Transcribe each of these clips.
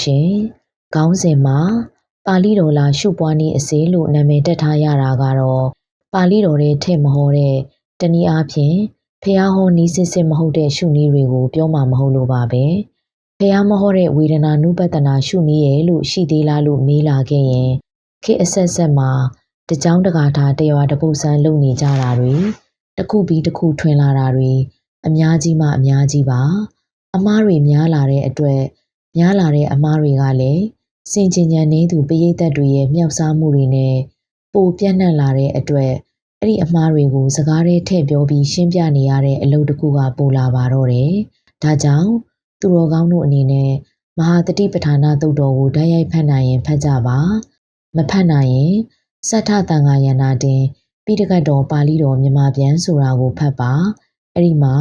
ရှင်ခေါင်းစဉ်မှာပါဠိတော်လာရှုပွားနည်းအစေလို့နာမည်တက်ထားရတာကတော့ပါဠိတော်ရဲ့ထဲ့မဟောတဲ့တနည်းအားဖြင့်ဖះဟောနီးစစ်စစ်မဟုတ်တဲ့ရှုနည်းတွေကိုပြောမှာမဟုတ်လို့ပါပဲဖះမဟောတဲ့ဝေဒနာနုပတနာရှုနည်းရဲ့လို့ရှိသေးလားလို့မေးလာခဲ့ရင်ခေအဆက်ဆက်မှာတကြောင်တကာထားတရွာတပုတ်ဆန်းလုံနေကြတာတွေတစ်ခုပြီးတစ်ခုထွင်လာတာတွေအများကြီးမှအများကြီးပါ အမားတွေများလာတဲ့အတွက် များလာတဲ့အမားတွေကလည်းစင်ကျင်ညံနေသူပရိသတ်တွေရဲ့မြောက်စားမှုတွေနဲ့ပိုပြန့်နှံ့လာတဲ့အတွက်အဲ့ဒီအမားတွေကိုစကားထဲထည့်ပြောပြီးရှင်းပြနေရတဲ့အလုပ်တစ်ခုကပိုလာပါတော့တယ်။ဒါကြောင့်သူတော်ကောင်းတို့အနေနဲ့မဟာတတိပဌာနာသုတ်တော်ကိုဓာတ်ရိုက်ဖတ်နိုင်ရင်ဖတ်ကြပါ။မဖတ်နိုင်ရင်စတ္ထတန်ဃာယန္နာတင်ပိဋကတ်တော်ပါဠိတော်မြန်မာပြန်ဆိုတာကိုဖတ်ပါ။အဲ့ဒီမှာ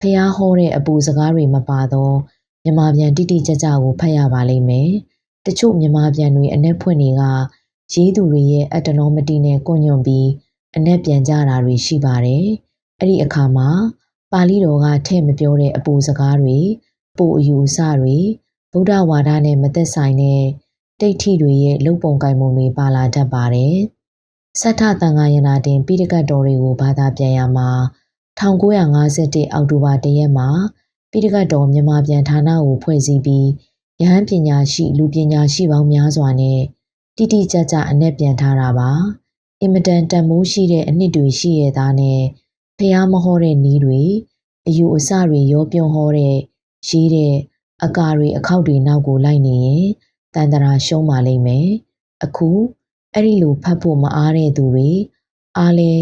ဖះဟောတဲ့အပူစကားတွေမပါတော့ မြန်မာပြန်တိတိကျကျကိုဖတ်ရပါလိမ့်မယ်။တချို့မြန်မာပြန်တွေအ내ဖွင့်တွေကရေးသူတွေရဲ့အတ္တနောမတိနဲ့ကွညွန်ပြီးအ내ပြန်ကြတာတွေရှိပါတယ်။အဲ့ဒီအခါမှာပါဠိတော်ကထဲ့မပြောတဲ့အပူစကားတွေပိုအယူအဆတွေဗုဒ္ဓဝါဒနဲ့မသက်ဆိုင်တဲ့တိဋ္ဌိတွေရဲ့လုံပုံကင်ပုံတွေပါလာတတ်ပါတယ်။စထတန်ဃာယနာတင်ပိဋကတ်တော်တွေကိုဘာသာပြန်ရမှာ1951အောက်တိုဘာ1ရက်မှာ ပိဋကတ်တော်မြန်မာပြန်ဌာနကိုဖွဲ့စည်းပြီးယဟန်ပညာရှိလူပညာရှိပေါင်းများစွာနဲ့တိတိကျကျအ내ပြန်ထားတာပါအင်မတန်တန်မိုးရှိတဲ့အနှစ်တွေရှိရသားနဲ့ဖះမဟောတဲ့နီးတွေအယူအဆတွေရောပြုံဟောတဲ့ရေးတဲ့အကာတွေအခောက်တွေနောက်ကိုလိုက်နေရင်တန်တရာရှုံးပါလိမ့်မယ်အခုအဲ့ဒီလိုဖတ်ဖို့မအားတဲ့သူတွေအားလဲ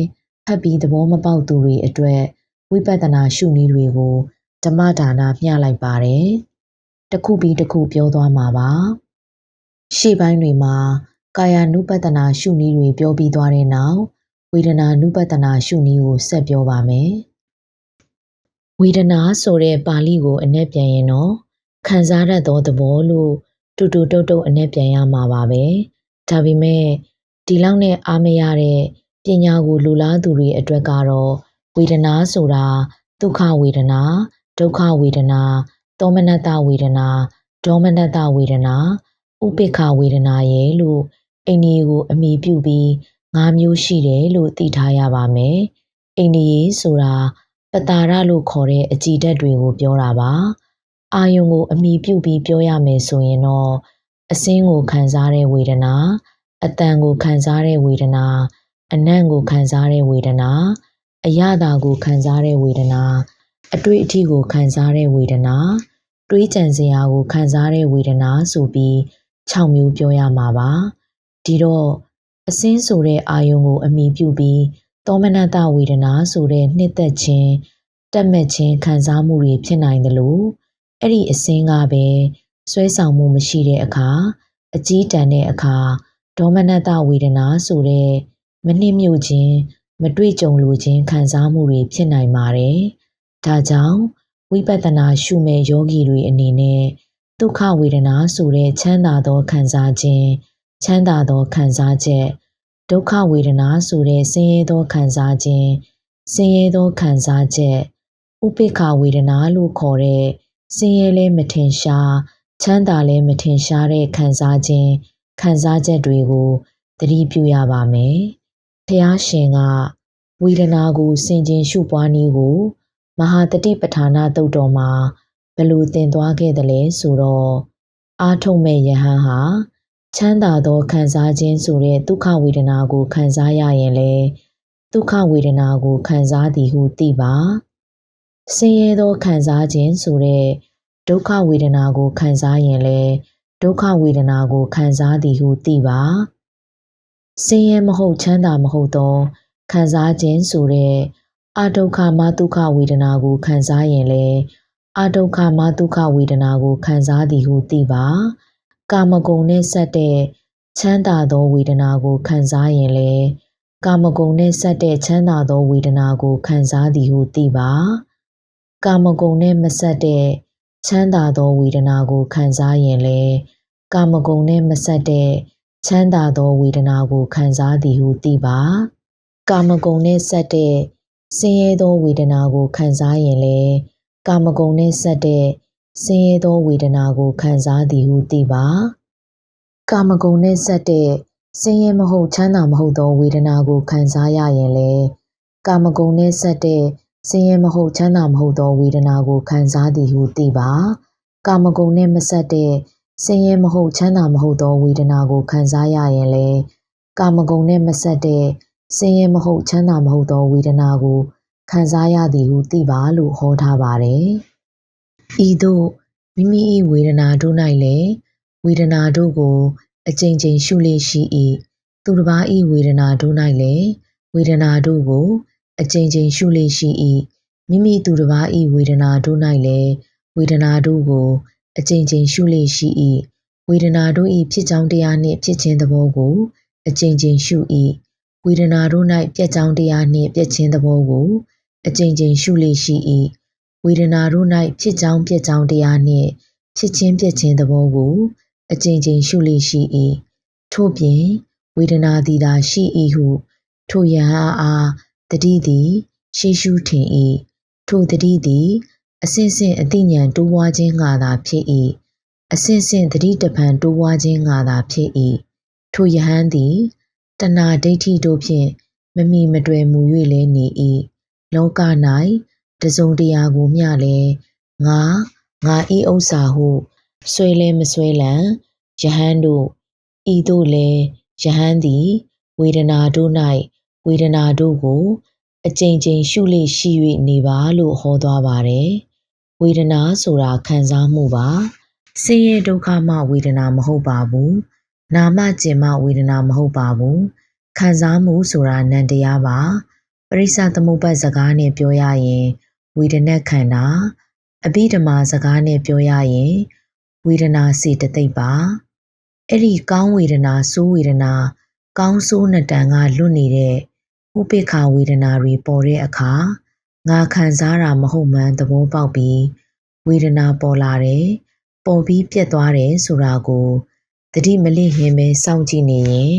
ဖတ်ပြီးသဘောမပေါက်သူတွေအတွက်ဝိပဿနာရှုနည်းတွေကို ဓမ္မဒါနမျှလိုက်ပါတယ်။တစ်ခုပြီးတစ်ခုပြောသွားမှာပါ။ရှေ့ပိုင်းတွေမှာကာယ ानु ပတနာရှုနည်းတွေပြောပြီးသွားတဲ့နောက်ဝေဒနာ ानु ပတနာရှုနည်းကိုဆက်ပြောပါမယ်။ဝေဒနာဆိုတဲ့ပါဠိကိုအ내ပြန်ရင်တော့ခံစားရသောသဘောလို့တူတူတုတ်တုတ်အ내ပြန်ရမှာပါပဲ။ဒါပေမဲ့ဒီလောက်နဲ့အားမရတဲ့ပညာကိုလူလားသူတွေအတွက်ကတော့ဝေဒနာဆိုတာဒုက္ခဝေဒနာ ဒုက္ခဝေဒနာသောမနတဝေဒနာဒေါမနတဝေဒနာဥပိ္ပခဝေဒနာရဲ့လို့အိန္ဒိယကိုအမိပြုပြီး၅မျိုးရှိတယ်လို့သိထားရပါမယ်အိန္ဒိယဆိုတာပတာရလို့ခေါ်တဲ့အကြည်ဓာတ်တွေကိုပြောတာပါအာယုံကိုအမိပြုပြီးပြောရမယ်ဆိုရင်တော့အစင်းကိုခံစားတဲ့ဝေဒနာအတန်ကိုခံစားတဲ့ဝေဒနာအနံ့ကိုခံစားတဲ့ဝေဒနာအရသာကိုခံစားတဲ့ဝေဒနာ အတွေ့အထိကိုခံစားတဲ့ဝေဒနာတွေးကြံစရာကိုခံစားတဲ့ဝေဒနာဆိုပြီး6မျိုးပြောရမှာပါဒီတော့အစင်းဆိုတဲ့အာယုံကိုအမိပြုပြီးသောမနတဝေဒနာဆိုတဲ့နှစ်သက်ခြင်းတက်မဲ့ခြင်းခံစားမှုတွေဖြစ်နိုင်တယ်လို့အဲ့ဒီအစင်းကပဲဆွဲဆောင်မှုမရှိတဲ့အခါအကြီးတန်တဲ့အခါဒေါမနတဝေဒနာဆိုတဲ့မနှိမ့်မြုပ်ခြင်း မတွေ့ကြုံလိုခြင်းခံစားမှုတွေဖြစ်နိုင်ပါတယ်။ ဒါကြောင့်ဝိပဿနာရှုမဲ့ယောဂီတွေအနေနဲ့ဒုက္ခဝေဒနာဆိုတဲ့ချမ်းသာသောခံစားခြင်းချမ်းသာသောခံစားချက်ဒုက္ခဝေဒနာဆိုတဲ့ဆင်းရဲသောခံစားခြင်းဆင်းရဲသောခံစားချက်ဥပိ္ပခဝေဒနာလို့ခေါ်တဲ့ဆင်းရဲလဲမထင်ရှားချမ်းသာလဲမထင်ရှားတဲ့ခံစားခြင်းခံစားချက်တွေကိုသတိပြုရပါမယ်ဖះရှင်ကဝေဒနာကိုစင်ကျင်ရှုပွားနည်းကို မဟာတတိပဌာနာတုတ်တော်မှာဘလို့သင်သွားခဲ့တယ်လဲဆိုတော့အာထုံမဲ့ယဟန်ဟာချမ်းသာသောခံစားခြင်းဆိုတဲ့ဒုက္ခဝေဒနာကိုခံစားရရင်လေဒုက္ခဝေဒနာကိုခံစားသည်ဟုသိပါဆင်းရဲသောခံစားခြင်းဆိုတဲ့ဒုက္ခဝေဒနာကိုခံစားရင်လေဒုက္ခဝေဒနာကိုခံစားသည်ဟုသိပါဆင်းရဲမဟုတ်ချမ်းသာမဟုတ်သောခံစားခြင်းဆိုတဲ့ အာဒုက္ခမဒုက္ခဝေဒနာကိုခံစားရင်လေအာဒုက္ခမဒုက္ခဝေဒနာကိုခံစားသည်ဟုသိပါ ကာမဂုဏ်နဲ့ဆက်တဲ့ချမ်းသာသောဝေဒနာကိုခံစားရင်လေကာမဂုဏ်နဲ့ဆက်တဲ့ချမ်းသာသောဝေဒနာကိုခံစားသည်ဟုသိပါ ကာမဂုဏ်နဲ့မဆက်တဲ့ချမ်းသာသောဝေဒနာကိုခံစားရင်လေကာမဂုဏ်နဲ့မဆက်တဲ့ချမ်းသာသောဝေဒနာကိုခံစားသည်ဟုသိပါ ကာမဂုဏ်နဲ့ဆက်တဲ့ ဆင်းရဲသောဝေဒနာကိုခံစားရင်လေကာမဂုဏ်နဲ့ဆက်တဲ့ဆင်းရဲသောဝေဒနာကိုခံစားသည်ဟုသိပါကာမဂုဏ်နှင့်ဆက်တဲ့ဆင်းရဲမဟုတ်ချမ်းသာမဟုတ်သောဝေဒနာကိုခံစားရရင်လေကာမဂုဏ်နှင့်ဆက်တဲ့ဆင်းရဲမဟုတ်ချမ်းသာမဟုတ်သောဝေဒနာကိုခံစားသည်ဟုသိပါကာမဂုဏ်နှင့်မဆက်တဲ့ဆင်းရဲမဟုတ်ချမ်းသာမဟုတ်သောဝေဒနာကိုခံစားရရင်လေကာမဂုဏ်နှင့်မဆက်တဲ့ ဆင်းရဲမဟုတ်ချမ်းသာမဟုတ်သောဝေဒနာကိုခံစားရသည်ဟုသိပါလို့ဟောထားပါတယ်ဤသို့မိမိ၏ဝေဒနာတို့၌လည်းဝေဒနာတို့ကို အကြိမ်ကြိမ်ရှုလေ့ရှိ၏သူတစ်ပါး၏ဝေဒနာတို့၌လည်းဝေဒနာတို့ကို အကြိမ်ကြိမ်ရှုလေ့ရှိ၏မိမိသူတစ်ပါး၏ဝေဒနာတို့၌လည်းဝေဒနာတို့ကို အကြိမ်ကြိမ်ရှုလေ့ရှိ၏ဝေဒနာတို့၏ဖြစ်ကြောင်းတရားနှင့်ဖြစ်ခြင်းသဘောကို အကြိမ်ကြိမ်ရှု၏ ဝေဒနာတို့၌ပြက်ကြောင်းတရားနှင့်ပြက်ခြင်းသဘောကို အကြိမ်ကြိမ်ရှုလေ့ရှိ၏ဝေဒနာတို့၌ဖြစ်ကြောင်းပြက်ကြောင်းတရားနှင့်ဖြစ်ခြင်းပြက်ခြင်းသဘောကို အကြိမ်ကြိမ်ရှုလေ့ရှိ၏ထို့ပြင်ဝေဒနာသည်သာရှိ၏ဟုထိုယဟန်အားတတိသည်ရှေးရှုထင်၏ထိုတတိသည်အစဉ်စဉ်အသိဉာဏ်တိုးပွားခြင်းငါသာဖြစ်၏အစဉ်စဉ်တတိတပံတိုးပွားခြင်းငါသာဖြစ်၏ထိုယဟန်သည် တဏှာဒိဋ္ဌိတို့ဖြင့်မမိမတွယ်မူ၍လည်းနေ၏လောက၌တစုံတရာကိုမျှလည်းငါငါဤဥစ္စာဟုဆွဲလဲမဆွဲလံယဟန်တို့ဤသို့လည်းယဟန်သည်ဝေဒနာတို့၌ဝေဒနာတို့ကိုအကြိမ်ကြိမ်ရှုလေ့ရှိ၍နေပါလို့ဟောသွားပါတယ်ဝေဒနာဆိုတာခံစားမှုပါဆင်းရဲဒုက္ခမှဝေဒနာမဟုတ်ပါဘူး နာမကျင်မှဝေဒနာမဟုတ်ပါဘူးခံစားမှုဆိုတာနံတရားပါပရိစ္ဆသမုပ္ပတ်စကားနဲ့ပြောရရင်ဝေဒနာခန္ဓာအဘိဓမ္မာစကားနဲ့ပြောရရင်ဝေဒနာစေတသိက်ပါအဲ့ဒီကောင်းဝေဒနာဆိုးဝေဒနာကောင်းဆိုးနှစ်တန်ကလွတ်နေတဲ့ဥပိ္ပခာဝေဒနာတွေပေါ်တဲ့အခါငါခံစားတာမဟုတ်မှန်းသဘောပေါက်ပြီးဝေဒနာပေါ်လာတယ်ပေါ်ပြီးပြက်သွားတယ်ဆိုတာကို တတိမလိဟင်ပဲစောင့်ကြည့်နေရင်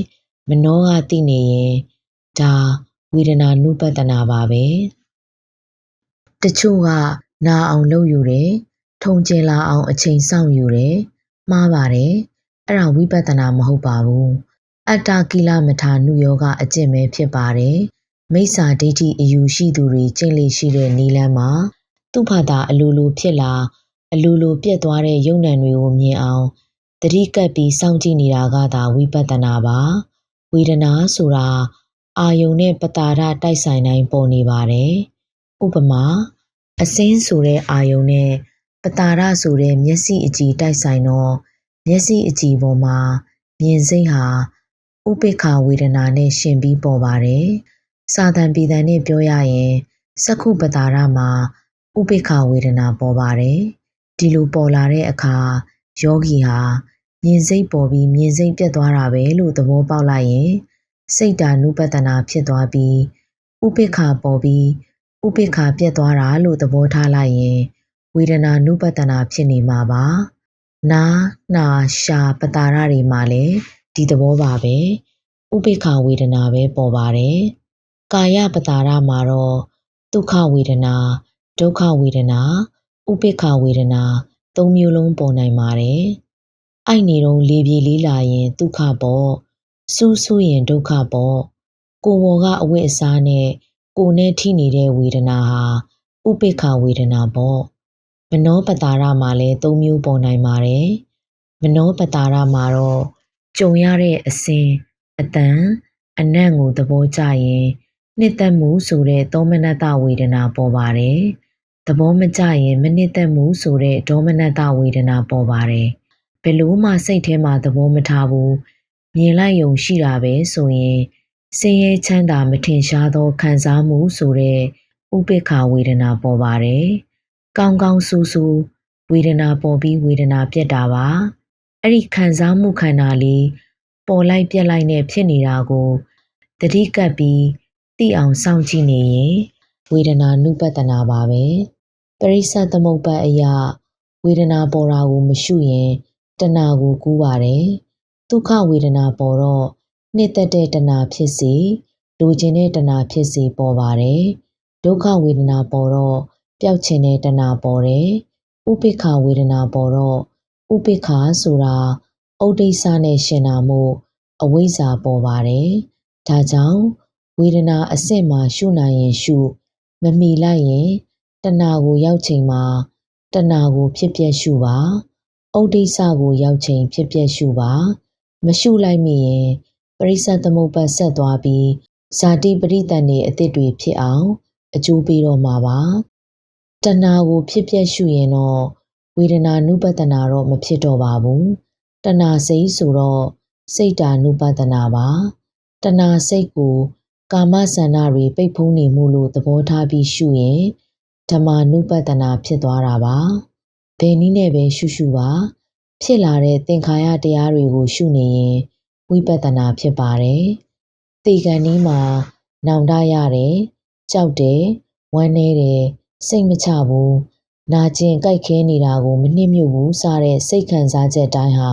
မနှောကသိနေရင်ဒါဝေဒနာနုပတနာပါပဲတချို့ကနာအောင်လုပ်ယူတယ်ထုံကျင်လာအောင်အချိန်စောင့်ယူတယ်မှားပါတယ်အဲ့ဒါဝိပဿနာမဟုတ်ပါဘူးအတ္တကိလမထာနုယောဂအကျင့်ပဲဖြစ်ပါတယ်မိစ္ဆာဒိဋ္ဌိအယူရှိသူတွေကျင့်လေရှိတဲ့နီလန်းမှာသူ့ဘာသာအလိုလိုဖြစ်လာအလိုလိုပြက်သွားတဲ့ယုံ nant တွေကိုမြင်အောင် တတိကပ်ပြီးစောင့်ကြည့်နေတာကသာဝိပဿနာပါဝေဒနာဆိုတာအာယုန်နဲ့ပတာရတိုက်ဆိုင်တိုင်းပေါ်နေပါတယ်ဥပမာအစင်းဆိုတဲ့အာယုန်နဲ့ပတာရဆိုတဲ့မျက်စိအကြည်တိုက်ဆိုင်တော့မျက်စိအကြည်ပေါ်မှာမြင်စိတ်ဟာဥပိ္ပခာဝေဒနာနဲ့ရှင်ပြီးပေါ်ပါတယ်စာတန်ပြည်တန်နဲ့ပြောရရင်စက္ခုပတာရမှာဥပိ္ပခာဝေဒနာပေါ်ပါတယ်ဒီလိုပေါ်လာတဲ့အခါ ယောဂီဟာမြင်စိတ်ပေါ်ပြီးမြင်စိတ်ပြတ်သွားတာပဲလို့သဘောပေါက်လိုက်ရင်စိတ်ဓာနုပတနာဖြစ်သွားပြီးဥပိ္ပခာပေါ်ပြီးဥပိ္ပခာပြတ်သွားတာလို့သဘောထားလိုက်ရင် ဝေဒနာနုပတနာဖြစ်နေမှာပါနာနာရှာပတာရတွေမှာလည်းဒီသဘောပါပဲဥပိ္ပခာဝေဒနာပဲပေါ်ပါတယ်ကာယပတာရမှာတော့ဒုက္ခဝေဒနာဒုက္ခဝေဒနာဥပိ္ပခာဝေဒနာ သုံးမျိုးလုံးပေါ်နိုင်ပါတယ်အိုက်နေတော့လေပြေလေးလာရင်ဒုက္ခပေါ့စူးစူးရင်ဒုက္ခပေါ့ကိုယ်ပေါ်ကအဝတ်အစားနဲ့ကိုယ်နဲ့ထိနေတဲ့ဝေဒနာဟာဥပိ္ပခာဝေဒနာပေါ့မနောပတာရမှာလည်း၃မျိုးပေါ်နိုင်ပါတယ်မနောပတာရမှာတော့ကြုံရတဲ့အစင်အတန်အနံ့ကိုသဘောကျရင်နှစ်သက်မှုဆိုတဲ့သောမနတဝေဒနာပေါ်ပါတယ် သဘောမကျရင်မနှစ်သက်မှုဆိုတဲ့ဒေါမနတဝေဒနာပေါ်ပါတယ်ဘယ်လို့မှစိတ်ထဲမှာသဘောမထားဘူးမြင်လိုက်ယုံရှိတာပဲဆိုရင်ဆင်းရဲချမ်းသာမထင်ရှားသောခံစားမှုဆိုတဲ့ဥပိ္ပခာဝေဒနာပေါ်ပါတယ်။ကောင်းကောင်းဆူဆူဝေဒနာပေါ်ပြီးဝေဒနာပြက်တာပါ။အဲ့ဒီခံစားမှုခန္ဓာလေးပေါ်လိုက်ပြက်လိုက်နဲ့ဖြစ်နေတာကိုတတိကပ်ပြီးသိအောင်စောင့်ကြည့်နေရင်ဝေဒနာနုပတနာပါပဲ။ ပရိစ္ဆသမုပ္ပတ်အရာဝေဒနာပေါ်တာကိုမရှုရင်တဏှာကိုကူးပါတယ်။ဒုက္ခဝေဒနာပေါ်တော့နှစ်သက်တဲ့တဏှာဖြစ်စီလိုချင်တဲ့တဏှာဖြစ်စီပေါ်ပါတယ်ဒုက္ခဝေဒနာပေါ်တော့ပျောက်ချင်တဲ့တဏှာပေါ်တယ်ဥဥပိ္ပခဝေဒနာပေါ်တော့ဥပိ္ပခဆိုတာဩဒိစ္စနဲ့ရှင်တာမို့အဝိဇ္ဇာပေါ်ပါတယ်ဒါကြောင့်ဝေဒနာအစစ်မှရှုနိုင်ရင်ရှုမမီလိုက်ရင် တဏှာကိုရောက်ချိန်မှာတဏှာကိုဖြစ်ပြက်ရှုပါဩဒိစ္စကိုရောက်ချိန်ဖြစ်ပြက်ရှုပါမရှုလိုက်မိရင်ပရိစ္ဆသမုပ္ပါဆက်သွားပြီးဇာတိပရိတန်နေအသစ်တွေဖြစ်အောင်အကျိုးပေးတော့မှာပါတဏှာကိုဖြစ်ပြက်ရှုရင်တော့ဝေဒနာနုပတနာတော့မဖြစ်တော့ပါဘူးတဏှာစိတ်ဆိုတော့စိတ်တာနုပတနာပါတဏှာစိတ်ကိုကာမဆန္ဒတွေပိတ်ဖုံးနေမှုလို့သဘောထားပြီးရှုရင် ဓမ္မနုပတနာဖြစ်သွားတာပါဘယ်နည်းနဲ့ပဲရှုရှုပါ ဖြစ်လာတဲ့သင်္ခါရတရားတွေကို ရှုနေရင်ဝိပဿနာဖြစ်ပါတယ်။တေကန်ဒီမှာနောင်တရတယ်၊ကြောက်တယ်၊ဝမ်းနည်းတယ်၊စိတ်မချဘူး၊နာကျင်ကြိုက်ခဲနေတာကိုမနှိမ့်မြုပ်ဘူးစတဲ့စိတ်ခံစားချက်တိုင်းဟာ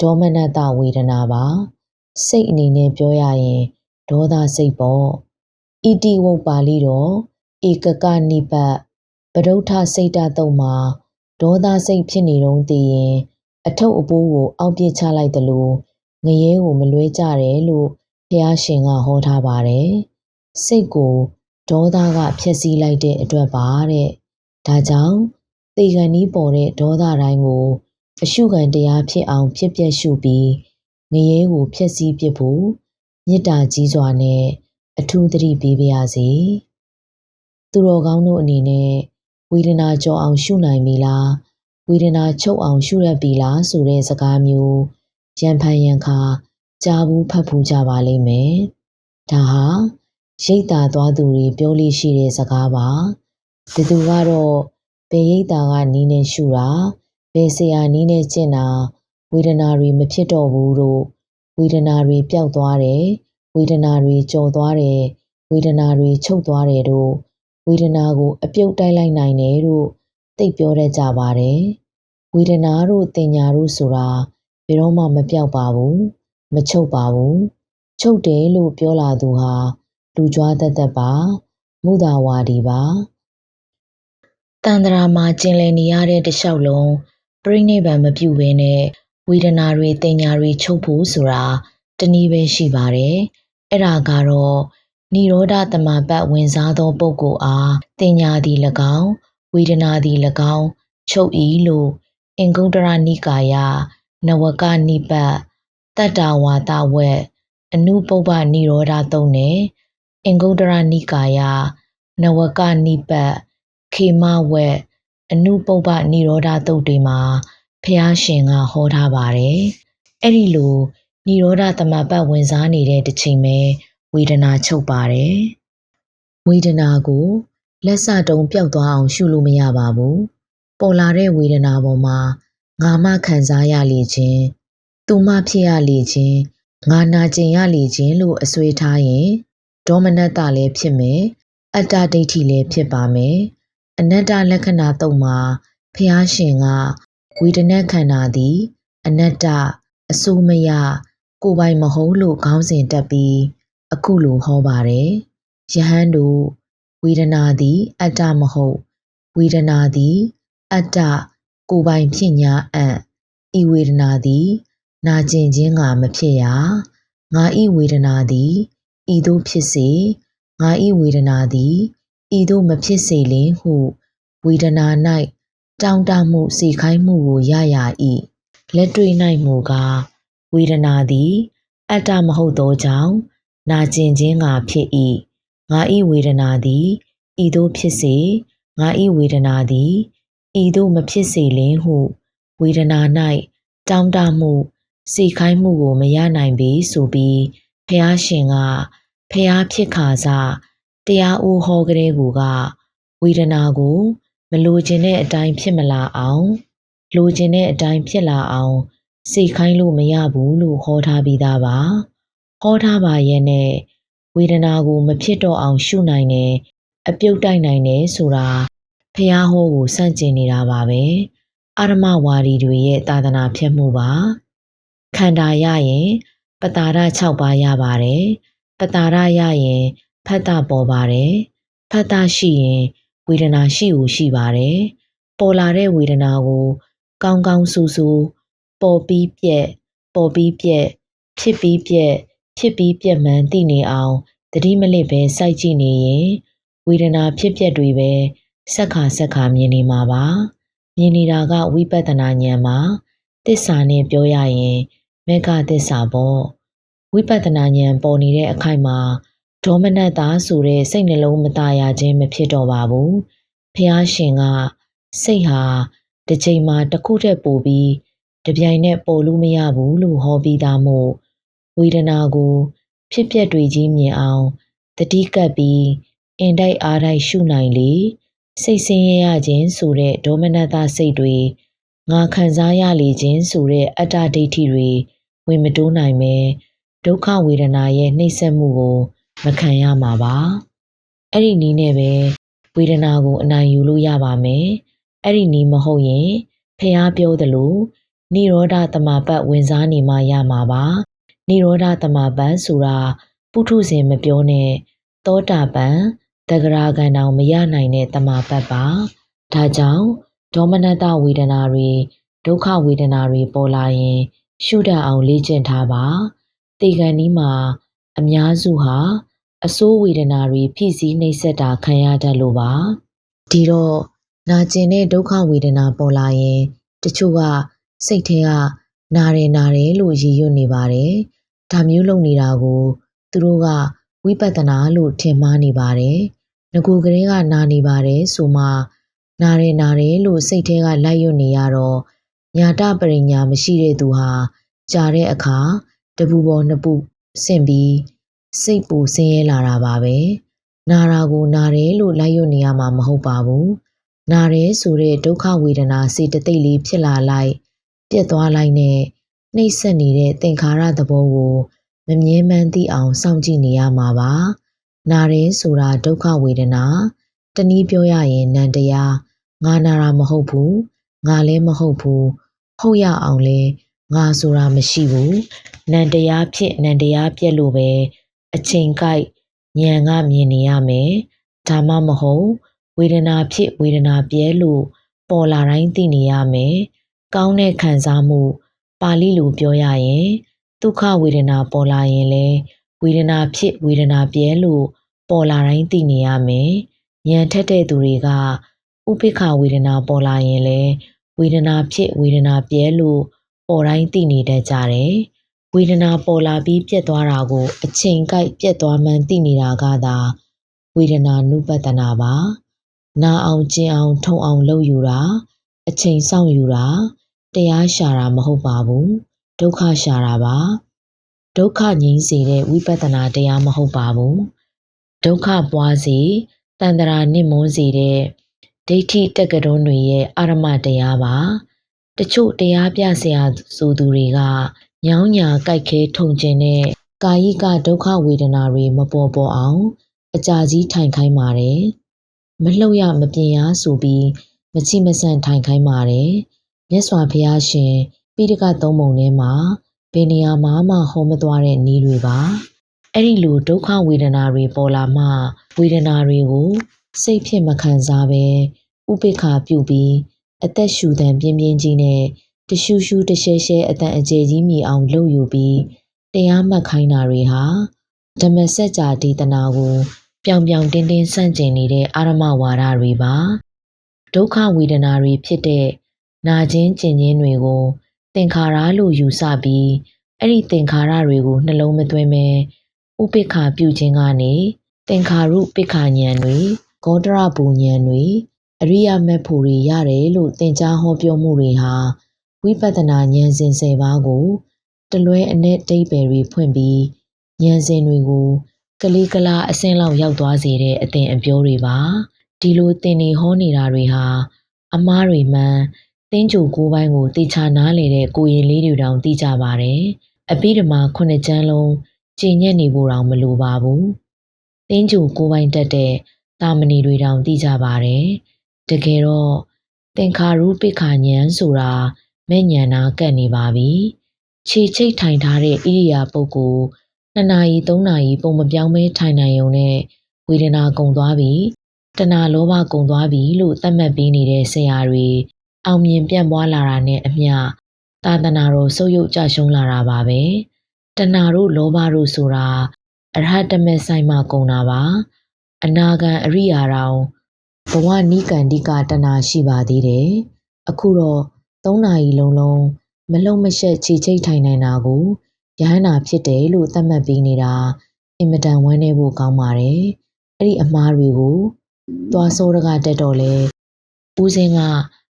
ဒေါမနတဝေဒနာပါ။စိတ်အနေနဲ့ပြောရရင်ဒေါသစိတ်ပေါ့။ဣတိဝုတ်ပါဠိတော် ဧကကနိပတ်ပဒုဋ္ဌစိတ်တတုံမှာဒေါသစိတ်ဖြစ်နေတုံးသိရင်အထုပ်အပိုးကိုအောက်ပြစ်ချလိုက်တယ်လို့ငရဲကိုမလွဲကြတယ်လို့ဘုရားရှင်ကဟောထားပါတယ်။စိတ်ကိုဒေါသကဖျက်ဆီးလိုက်တဲ့အတွက်ပါတဲ့။ဒါကြောင့်သေကံဤပေါ်တဲ့ဒေါသတိုင်းကိုအရှုခံတရားဖြစ်အောင်ဖြစ်ပျက်ရှုပြီးငရဲကိုဖျက်ဆီးပစ်ဖို့မေတ္တာကြီးစွာနဲ့အထူးသတိပေးပါရစေ။ သူတော်ကောင်းတို့အနေနဲ့ဝေဒနာကြောအောင်ရှုနိုင်ပြီလားဝေဒနာချုပ်အောင်ရှုရပြီလားဆိုတဲ့စကားမျိုးရန်ဖန်ရန်ခါကြားဘူးဖတ်ဖူးကြပါလိမ့်မယ်။ဒါဟာရိတ်တာသွားသူတွေပြောလို့ရှိတဲ့စကားပါ။ဒီသူကတော့ဘယ်ရိတ်တာကနီးနေရှုတာဘယ်ဆရာနီးနေကျင့်တာဝေဒနာတွေမဖြစ်တော့ဘူးတို့ဝေဒနာတွေပျောက်သွားတယ်ဝေဒနာတွေကြော်သွားတယ်ဝေဒနာတွေချုပ်သွားတယ်တို့ ဝေဒနာကို အပြုတ်တိုက်လိုက်နိုင်တယ်တို့သိပြောတတ်ကြပါတယ်ဝေဒနာတို့တင်ညာတို့ဆိုတာဘယ်တော့မှမပြောက်ပါဘူးမချုပ်ပါဘူးချုပ်တယ်လို့ပြောလာသူဟာလူကြွားတတ်တတ်ပါမုသာဝါဒီပါတန္တရာမှာကျင်လည်နေရတဲ့တလျှောက်လုံးပြိဋိဘံမပြုတ်ဘဲနဲ့ဝေဒနာတွေတင်ညာတွေချုပ်ဖို့ဆိုတာတနည်းပဲရှိပါတယ်အဲ့ဒါကတော့ និရောဓတမပတ်ဝင်စားသောပုဂ္ဂိုလ်အားတင်ညာသည်၎င်းဝေဒနာသည်၎င်းချုပ်ဤလို့အင်္ဂုတ္တရနိကာယနဝကနိပတ်တတ္တဝါဒဝက်အနုပုပ္ပနိရောဓသုံးနဲ့အင်္ဂုတ္တရနိကာယနဝကနိပတ်ခေမဝက်အနုပုပ္ပနိရောဓသုတ်တွေမှာဖះရှင်ကဟောထားပါတယ်အဲ့ဒီလိုနိရောဓသမပတ်ဝင်စားနေတဲ့တစ်ချိန်ပဲ ဝေဒနာချုပ်ပါတယ်ဝေဒနာကိုလက်စတုံပျောက်သွားအောင်ရှုလို့မရပါဘူးပေါ်လာတဲ့ဝေဒနာပေါ်မှာငါမှခံစားရလေခြင်းသူမှဖြစ်ရလေခြင်းငါနာကျင်ရလေခြင်းလို့အစွဲထားရင်ဒေါမနတလည်းဖြစ်မယ်အတ္တဒိဋ္ဌိလည်းဖြစ်ပါမယ်အနတ္တလက္ခဏာတုံမှာဖះရှင်ကဝေဒနာခန္ဓာသည်အနတ္တအစိုးမရကိုယ်ပိုင်မဟုတ်လို့ခေါင်းစဉ်တက်ပြီး အခုလိုဟောပါတယ်ယဟန်တို့ဝေဒနာသည် အတ္တမဟုတ်ဝေဒနာသည် အတ္တကိုယ်ပိုင်ဖြစ်ညာအံ့ဤဝေဒနာသည် နာကျင်ခြင်းကမဖြစ်ရငါဤဝေဒနာသည်ဤသို့ဖြစ်စေငါဤဝေဒနာသည်ဤသို့မဖြစ်စေလင်ဟု ဝေဒနာ၌တောင်းတမှုစေခိုင်းမှုကိုရရ၏လက်တွေ့၌မူကားဝေဒနာသည် အတ္တမဟုတ်သောကြောင့် နာကျင်ခြင်းကဖြစ်၏ငါဤဝေဒနာသည်ဤသို့ဖြစ်စေငါဤဝေဒနာသည်ဤသို့မဖြစ်စေလင်ဟု ဝေဒနာ၌တောင်းတမှုစိတ်ခိုင်းမှုကိုမရနိုင်ပေဆိုပြီးဖះရှင်ကဖះဖြစ်ခါစားတရားဦးဟောကလေးကဝေဒနာကို မလိုချင်တဲ့အတိုင်းဖြစ်မလာအောင် လိုချင်တဲ့အတိုင်းဖြစ်လာအောင်စိတ်ခိုင်းလို့မရဘူးလို့ဟောထားပြီးသားပါ ဟောထားပါရဲ့နဲ့ဝေဒနာကိုမဖြစ်တော့အောင်ရှုနိုင်တယ်အပြုတ်တိုက်နိုင်တယ်ဆိုတာဖះဟောကိုစန့်ကျင်နေတာပါပဲအာရမဝါဒီတွေရဲ့သာသနာဖြတ်မှုပါခန္ဓာရရင်ပတာရ6ပါးရပါတယ်ပတာရရရင်ဖတ်တာပေါ်ပါတယ်ဖတ်တာရှိရင်ဝေဒနာရှိ ਉ ရှိပါတယ်ပေါ်လာတဲ့ဝေဒနာကိုကောင်းကောင်းဆူဆူပေါ်ပြီးပြက်ပေါ်ပြီးပြက်ဖြစ်ပြီးပြက် ဖြစ်ပြီးပြက်မှန်သိနေအောင်တတိမလစ်ပဲစိုက်ကြည့်နေရင်ဝေဒနာဖြစ်ပျက်တွေပဲဆက်ခါဆက်ခါမြင်နေမှာပါမြင်နေတာကဝိပဿနာဉာဏ်မှာသစ္စာနဲ့ပြောရရင်မေဃသစ္စာပေါ့ဝိပဿနာဉာဏ်ပေါ်နေတဲ့အခိုက်မှာဒေါမနတသားဆိုတဲ့စိတ်နှလုံးမตายရခြင်းမဖြစ်တော့ပါဘူးဖះရှင်ကစိတ်ဟာတစ်ချိန်မှာတစ်ခုတည်းပို့ပြီးတပြိုင်နက်ပေါ်လို့မရဘူးလို့ဟောပြီးသားမို့ ဝေဒနာကို ဖြစ်ပျက်တွေကြီးမြင်အောင်တတိကပ်ပြီးအင်တိုက်အားတိုက်ရှုနိုင်လေစိတ်ဆင်းရဲရခြင်းဆိုတဲ့ဒေါမနတစိတ်တွေငါခံစားရလေခြင်းဆိုတဲ့အတ္တဒိဋ္ဌိတွေဝင်မတိုးနိုင်ပဲဒုက္ခဝေဒနာရဲ့နှိမ့်ဆက်မှုကို မခံရမှာပါအဲ့ဒီနည်းနဲ့ပဲဝေဒနာကိုအနိုင်ယူလို့ရပါမယ်အဲ့ဒီနည်းမဟုတ်ရင်ဖះပြောသလိုနိရောဓတမပတ်ဝင်စားနေမှရမှာပါ နိရောဓတမပတ်ဆိုတာပုထုဇဉ်မပြောနဲ့သောတာပန်တဂရာဂံတောင်မရနိုင်တဲ့တမပတ်ပါဒါကြောင့်ဒေါမနတဝေဒနာတွေဒုက္ခဝေဒနာတွေပေါ်လာရင် ရှုတတ်အောင်လေ့ကျင့်ထားပါတေကန်ဒီမှာအများစုဟာအဆိုးဝေဒနာတွေဖြစ်စည်းနှိပ်စက်တာခံရတတ်လို့ပါဒီတော့နာကျင်တဲ့ဒုက္ခဝေဒနာပေါ်လာရင် တချို့ကစိတ်ထဲကနာတယ်နာတယ်လို့ရည်ရွတ်နေပါတယ် ဒါမျိုးလုပ်နေတာကိုသူတို့ကဝိပဿနာလို့ထင်မှားနေပါတယ်ငကူကလေးကနာနေပါတယ်ဆိုမှနာတယ်နာတယ်လို့စိတ်ထဲကလိုက်ရွတ်နေရတော့ညာတပရိညာမရှိတဲ့သူဟာကြာတဲ့အခါတပူပေါ်နှစ်ပူဆင့်ပြီးစိတ်ပူဆင်းရဲလာတာပါပဲနာတာကိုနာတယ်လို့လိုက်ရွတ်နေရမှာမဟုတ်ပါဘူးနာတယ်ဆိုတဲ့ဒုက္ခဝေဒနာစေတသိက်လေးဖြစ်လာလိုက်ပြက်သွားလိုက်နဲ့ နှိပ်စက်နေတဲ့သင်္ခါရသဘောကိုမမြဲမှန်းသိအောင်စောင့်ကြည့်နေရမှာပါနာတယ်ဆိုတာဒုက္ခဝေဒနာတနည်းပြောရရင်နံတရားငါနာတာမဟုတ်ဘူးငါလည်းမဟုတ်ဘူးဟုတ်ရအောင်လဲငါဆိုတာမရှိဘူးနံတရားဖြစ်နံတရားပြက်လို့ပဲအချိန်ကိုက်ဉာဏ်ကမြင်နေရမယ်ဒါမှမဟုတ်ဝေဒနာဖြစ်ဝေဒနာပြဲလို့ပေါ်လာတိုင်းသိနေရမယ်ကောင်းတဲ့ခံစားမှု ပါဠိလိုပြောရရင်ဒုက္ခဝေဒနာပေါ်လာရင်လဲဝေဒနာဖြစ်ဝေဒနာပြဲလို့ပေါ်လာတိုင်းသိနေရမယ်ဉာဏ်ထက်တဲ့သူတွေကဥပိ္ပခဝေဒနာပေါ်လာရင်လဲဝေဒနာဖြစ်ဝေဒနာပြဲလို့ပေါ်တိုင်းသိနေတတ်ကြတယ်ဝေဒနာပေါ်လာပြီးပြက်သွားတာကို အချိန်ကိုက်ပြက်သွားမှန်းသိနေတာကသာဝေဒနာနုပတနာပါနာအောင်ကျင်အောင်ထုံအောင်လုပ်ယူတာအချိန်ဆောင်ယူတာ တရားရှာတာမဟုတ်ပါဘူးဒုက္ခရှာတာပါဒုက္ခငြိမ်းစေတဲ့ဝိပဿနာတရားမဟုတ်ပါဘူးဒုက္ခပွားစေတန်တရာနစ်မွန်းစေတဲ့ဒိဋ္ဌိတက္ကတွန်းတွေရဲ့အာရမတရားပါတချို့တရားပြဆရာဆိုသူတွေကညောင်းညာကြိုက်ခဲထုံကျင်တဲ့ကာယိကဒုက္ခဝေဒနာတွေမပေါ်ပေါ်အောင်အကြာကြီးထိုင်ခိုင်းပါတယ်မလှုပ်ရမပြင်းရဆိုပြီးမချိမဆန့်ထိုင်ခိုင်းပါတယ် မြတ်စွာဘုရားရှင်ပိဋကသုံးပုံထဲမှာဘယ်နေရာမှာမှဟောမသွားတဲ့နည်းတွေပါအဲ့ဒီလိုဒုက္ခဝေဒနာတွေပေါ်လာမှဝေဒနာတွေကိုစိတ်ဖြစ်မခံစားပဲဥပိ္ပခာပြုပြီးအသက်ရှူတံပြင်းပြင်းကြီးနဲ့တရှူရှူတရှဲရှဲအတန်အကျယ်ကြီးမြည်အောင်လုပ်ယူပြီးတရားမှတ်ခိုင်းတာတွေဟာဓမ္မစကြာဒေသနာကိုပြောင်ပြောင်တင်းတင်းဆန့်ကျင်နေတဲ့အာရမဝါဒတွေပါဒုက္ခဝေဒနာတွေဖြစ်တဲ့ နာခြင်းကျင်ခြင်းတွေကိုသင်္ခါရလို့ယူဆပြီးအဲ့ဒီသင်္ခါရတွေကိုနှလုံးမသွင်းပဲဥပိ္ပခာပြုခြင်းကနေသင်္ခါရုပိ္ခာဉာဏ်တွေဂေါတရဘူဉာဏ်တွေအရိယာမေဖို့တွေရတယ်လို့သင်ကြားဟောပြောမှုတွေဟာဝိပဿနာဉာဏ်စဉ်၁၀ပါးကိုတလွဲအ내တိတ်ပယ်တွေဖွင့်ပြီးဉာဏ်စဉ်တွေကိုကလေးကလာအဆင့်လောက်ရောက်သွားစေတဲ့အသင်အပြောတွေပါဒီလိုသင်နေဟောနေတာတွေဟာအမားတွေမှန် တင်းကြိုကိုးပိုင်းကိုတေချာနားလေတဲ့ကိုရင်လေးတွေတောင်သိကြပါတယ်အပိဓမာခုနှစ်ကျမ်းလုံးကျင့်ညက်နေဖို့တောင်မလိုပါဘူးတင်းကြိုကိုးပိုင်းတက်တဲ့တာမဏီတွေတောင်သိကြပါတယ်တကယ်တော့သင်္ခါရုပိခာဉဏ်ဆိုတာမဲ့ဉဏ်နာကပ်နေပါပြီခြေချိတ်ထိုင်ထားတဲ့ဣရိယာပုဂ္ဂိုလ်နှစ်နာရီသုံးနာရီပုံမပြောင်းမဲထိုင်နိုင်ုံနဲ့ဝေဒနာကုန်သွားပြီတတဏှာလောဘကုံသွားပြီလို့သတ်မှတ်ပေးနေတဲ့ဆရာတွေ အောင်မြင်ပြန့်ပွားလာတာနဲ့အမျှသာသနာတော်ဆုပ်ယုပ်ကြရှုံးလာတာပါပဲတဏှာတို့လောဘတို့ဆိုတာအရဟတမေဆိုင်မှာကုံတာပါအနာဂံအရိယာတော်ဘဝနိကန္တိကတဏှာရှိပါသေးတယ်အခုတော့သုံးနာရီလုံးလုံးမလုံမရှက်ခြေချိတ်ထိုင်နိုင်တာကိုရဟန္တာဖြစ်တယ်လို့သတ်မှတ်ပေးနေတာအင်မတန်ဝမ်းနည်းဖို့ကောင်းပါတယ်အဲ့ဒီအမားတွေကိုသွားစောတကတက်တော့လေဦးစင်းက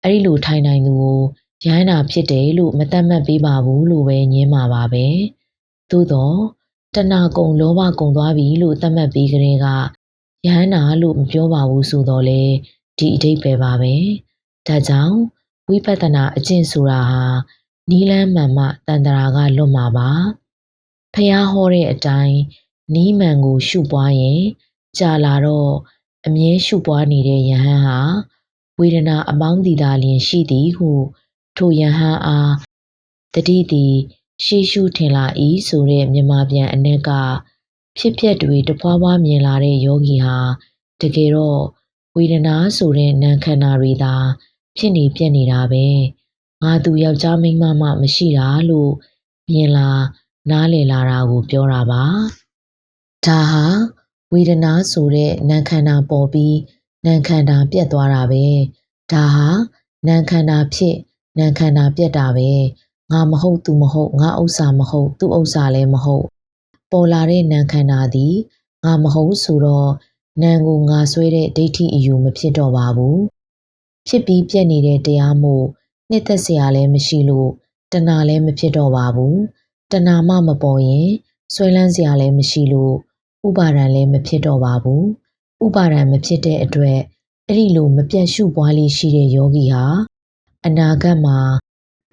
အဲ့ဒီလိုထိုင်နိုင်သူကိုရဟန္တာဖြစ်တယ်လို့မတတ်မှတ်ပေးပါဘူးလို့ပဲညင်းမှာပါပဲသို့တော့တဏကုံလောဘကုံသွားပြီလို့သတ်မှတ်ပေးကြတဲ့ကရဟန္တာလို့မပြောပါဘူးဆိုတော့လေဒီအတိတ်ပဲပါပဲဒါကြောင့်ဝိပဿနာအကျင့်ဆိုတာဟာနီလန်းမှန်မှတန်တရာကလွတ်မှာပါဖះဟောတဲ့အတိုင်းနီးမှန်ကိုရှုပွားရင်ကြာလာတော့အမြဲရှုပွားနေတဲ့ယဟန်ဟာ ဝေဒနာအပေါင်းတီသာလျင်ရှိသည်ဟု ထိုယဟန်အားတတိတီရှေးရှုထင်လာ၏ဆိုတဲ့မြမပြန်အ내ကဖြစ်ပျက်တွေတပွားပွားမြင်လာတဲ့ယောဂီဟာတကယ်တော့ဝေဒနာဆိုတဲ့နာခန္ဓာတွေသာဖြစ်နေပြက်နေတာပဲငါသူယောက်ျားမိန်းမမှမရှိတာလို့မြင်လာနားလည်လာတာကိုပြောတာပါဒါဟာဝေဒနာဆိုတဲ့နာခန္ဓာပေါ်ပြီး နာခန္ဓာပြတ်သွားတာပဲဒါဟာနာခန္ဓာဖြစ်နာခန္ဓာပြတ်တာပဲငါမဟုတ်သူမဟုတ်ငါဥစ္စာမဟုတ်သူ့ဥစ္စာလည်းမဟုတ်ပေါ်လာတဲ့နာခန္ဓာသည်ငါမဟုတ်ဆိုတော့နာကိုငါဆွဲတဲ့ဒိဋ္ဌိအယူမဖြစ်တော့ပါဘူးဖြစ်ပြီးပြက်နေတဲ့တရားမို့နှစ်သက်စရာလည်းမရှိလို့တဏှာလည်းမဖြစ်တော့ပါဘူးတဏှာမှမပေါ်ရင်ဆွဲလန်းစရာလည်းမရှိလို့ဥပါဒံလည်းမဖြစ်တော့ပါဘူး ဥပါဒံမဖြစ်တဲ့အတွက်အဲ့ဒီလိုမပြတ်ရှုပွားလေးရှိတဲ့ယောဂီဟာအနာဂတ်မှာ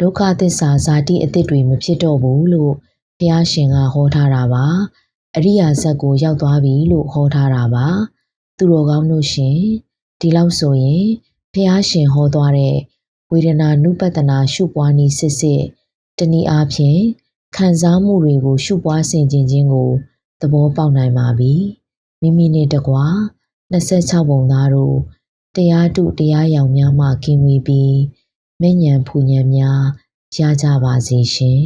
ဒုက္ခသစ္စာဇာတိအသစ်တွေမဖြစ်တော့ဘူးလို့ဘုရားရှင်ကဟောထားတာပါအရိယာဇက်ကိုရောက်သွားပြီလို့ဟောထားတာပါသူတော်ကောင်းတို့ရှင်ဒီလောက်ဆိုရင်ဘုရားရှင်ဟောသွားတဲ့ဝေဒနာနုပတနာရှုပွားနည်းစစ်စစ်တနည်းအားဖြင့်ခံစားမှုတွေကို ရှုပွားဆင်ခြင်ခြင်းကိုသဘောပေါက်နိုင်ပါပြီမိမိနဲ့တကွာ 26ပုံသားတို့တရားတုတရားရောင်များမှကင်းဝေးပြီးမဉ္ဇဉ်ဖူဉ္ဇဉ်များရကြပါစေရှင်